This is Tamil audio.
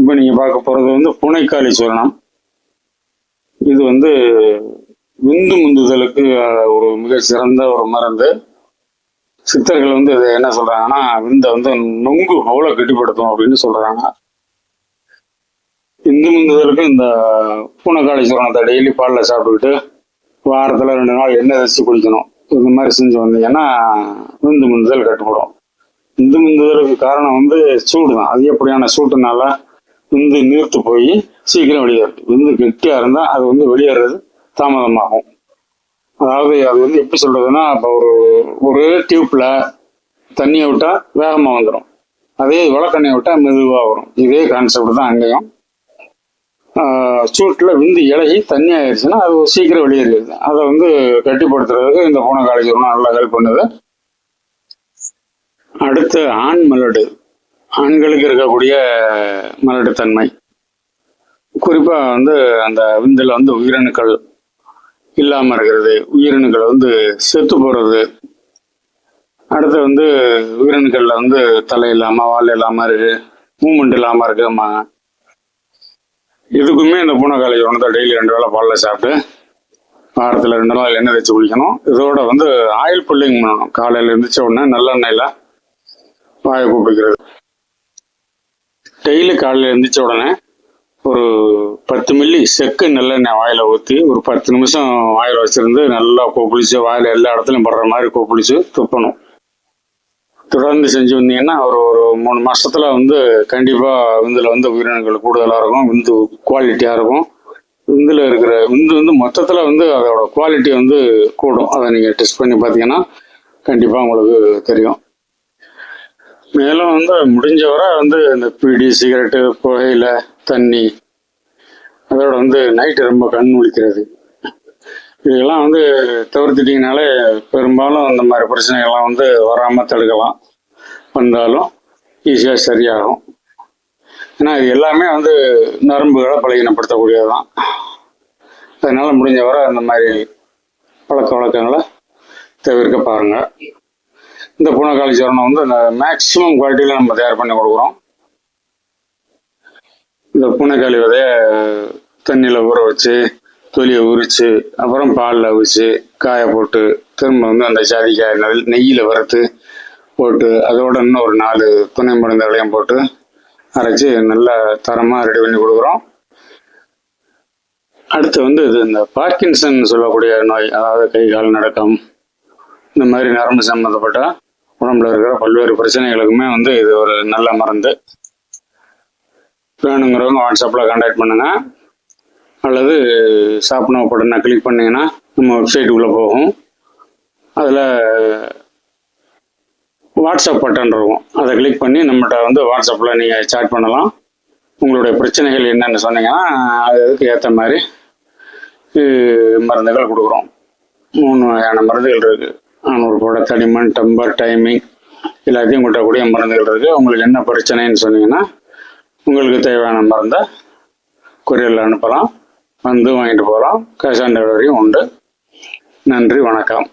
இப்போ நீங்கள் பார்க்க போகிறது வந்து புனைக்காளி சூரணம். இது வந்து விந்து முந்துதலுக்கு ஒரு மிக சிறந்த ஒரு மருந்து. சித்தர்கள் வந்து இதை என்ன சொல்கிறாங்கன்னா விந்தை வந்து நொங்கு போல கெட்டிப்படுத்தும் அப்படின்னு சொல்கிறாங்க இந்து முந்துதலுக்கு இந்த பூனைக்காளி சூரணத்தை டெய்லி பாலில் சாப்பிட்டுக்கிட்டு வாரத்தில் ரெண்டு நாள் எண்ணெய் தச்சு குளிக்கணும். இந்த மாதிரி செஞ்சு வந்தீங்கன்னா விந்து முந்துதல் கட்டுப்படும். விந்து முந்துதலுக்கு காரணம் வந்து சூடு தான் அதிகப்படியான சூட்டுனால விந்து நீர்த்து போய் சீக்கிரம் வெளியேறுது விந்து கெட்டியாக இருந்தால் அது வந்து வெளியேறது தாமதமாகும். அதாவது அது வந்து எப்படி சொல்கிறதுன்னா இப்போ ஒரு ஒரு டியூப்பில் தண்ணியை விட்டால் வேகமாக வந்துடும் அதே வளக்கண்ணியை விட்டால் மெதுவாக வரும். இதே கான்செப்ட் தான் அங்கேயும். சூட்டில் விந்து இலகி தண்ணி ஆயிடுச்சுன்னா அது சீக்கிரம் வெளியேறிடுது. அதை வந்து கட்டிப்படுத்துறதுக்கு இந்த பூனை காலேஜ் நல்லா ஹெல்ப் பண்ணுது. அடுத்து ஆண் மலடு. ஆண்களுக்கு இருக்கக்கூடிய மலட்டுத்தன்மை. குறிப்பாக வந்து அந்த விந்தில் வந்து உயிரணுக்கள் இல்லாமல் இருக்கிறது. உயிரணுக்கள் வந்து செத்து போகிறது அடுத்து வந்து உயிரணுக்களில் வந்து தலை இல்லாமல் வால் இல்லாமல் இருக்குது மூமெண்ட் இல்லாமல் இருக்குமாங்க இதுக்குமே இந்த பூனைக்காளி உணத்தை டெய்லி ரெண்டு வேளை பாலில் சாப்பிட்டு வாரத்தில் ரெண்டு நாள் எண்ணெய் வச்சு குளிக்கணும். இதோட வந்து ஆயில் புல்லிங் பண்ணணும். காலையில் எழுந்திரிச்ச உடனே நல்லெண்ணெயில் வாயை கூப்பிடுக்கிறது டெய்லி காலையில் எழுந்திரிச்ச உடனே ஒரு பத்து மில்லி செக்கு நல்லெண்ணெய் வாயில் ஊற்றி ஒரு பத்து நிமிஷம் வாயில் வச்சுருந்து நல்லா கொப்பளிச்சு வாயில் எல்லா இடத்துலையும் படுற மாதிரி கொப்பளிச்சு துப்பணும். தொடர்ந்து செஞ்சு வந்தீங்கன்னா ஒரு ஒரு மூணு மாதத்தில் வந்து கண்டிப்பாக விந்தில் வந்து உயிரினங்கள் கூடுதலாக இருக்கும். விந்து குவாலிட்டியாக இருக்கும். விந்தில் இருக்கிற விந்து வந்து மொத்தத்தில் வந்து அதோட குவாலிட்டி வந்து கூடும். அதை நீங்கள் டெஸ்ட் பண்ணி பார்த்தீங்கன்னா கண்டிப்பாக உங்களுக்கு தெரியும். மேலும் வந்து முடிஞ்சவரை வந்து இந்த பீடி சிகரெட்டு புகையில தண்ணி அதோட வந்து நைட்டு ரொம்ப கண் முழிக்கிறது. இதெல்லாம் வந்து தவிர்த்துட்டீங்கனாலே பெரும்பாலும் அந்த மாதிரி பிரச்சனைகள்லாம் வந்து வராமல் தடுக்கலாம். வந்தாலும் ஈஸியாக சரியாகும். ஏன்னா இது எல்லாமே வந்து நரம்புகளை பலகீனப்படுத்தக்கூடியது தான் அதனால் முடிஞ்ச வரை அந்த மாதிரி பழக்க வழக்கங்களை தவிர்க்க பாருங்கள் இந்த பூனைக்காளி சரணம் வந்து இந்த மேக்ஸிமம் குவாலிட்டியில் நம்ம தயார் பண்ணி கொடுக்குறோம். இந்த பூனைக்காளி விதைய தண்ணியில் ஊற வச்சு தொலியை உரித்து அப்புறம் பாலில் அவிச்சு காய போட்டு திரும்ப வந்து அந்த ஜாதிக்காய் நெல் நெய்யில் வறுத்து போட்டு அதோட இன்னும் ஒரு நாலு துணை மருந்துகளையும் போட்டு அரைச்சி நல்லா தரமாக ரெடி பண்ணி கொடுக்குறோம். அடுத்து வந்து இது இந்த பார்க்கின்சன் சொல்லக்கூடிய நோய் அதாவது கை கால் நடக்கம் இந்த மாதிரி நரம்பு சம்மந்தப்பட்ட உடம்புல இருக்கிற பல்வேறு பிரச்சனைகளுக்குமே வந்து இது ஒரு நல்ல மருந்து. வேணுங்கிறவங்க வாட்ஸ்அப்பில் கான்டாக்ட் பண்ணுங்கள் அல்லது சாப்பிட்ணும் பட்டனை கிளிக் பண்ணீங்கன்னா நம்ம வெப்சைட்டுக்குள்ளே போகும். அதில் வாட்ஸ்அப் பட்டன் இருக்கும். அதை கிளிக் பண்ணி நம்மகிட்ட வந்து வாட்ஸ்அப்பில் நீங்கள் சேட் பண்ணலாம். உங்களுடைய பிரச்சனைகள் என்னென்னு சொன்னீங்கன்னா அதுக்கு ஏற்ற மாதிரி மருந்துகள் கொடுக்குறோம். மூணு வகையான மருந்துகள் இருக்குது நானூறு போட தடிமன் டம்பர் டைமிங் எல்லாத்தையும் கொட்டக்கூடிய மருந்துகள் இருக்குது உங்களுக்கு என்ன பிரச்சனைன்னு சொன்னீங்கன்னா உங்களுக்கு தேவையான மருந்தை கொரியரில் அனுப்பலாம் வந்து வாங்கிட்டு போகலாம். கேஷ் ஆன் டெலிவரியும் உண்டு. நன்றி வணக்கம்.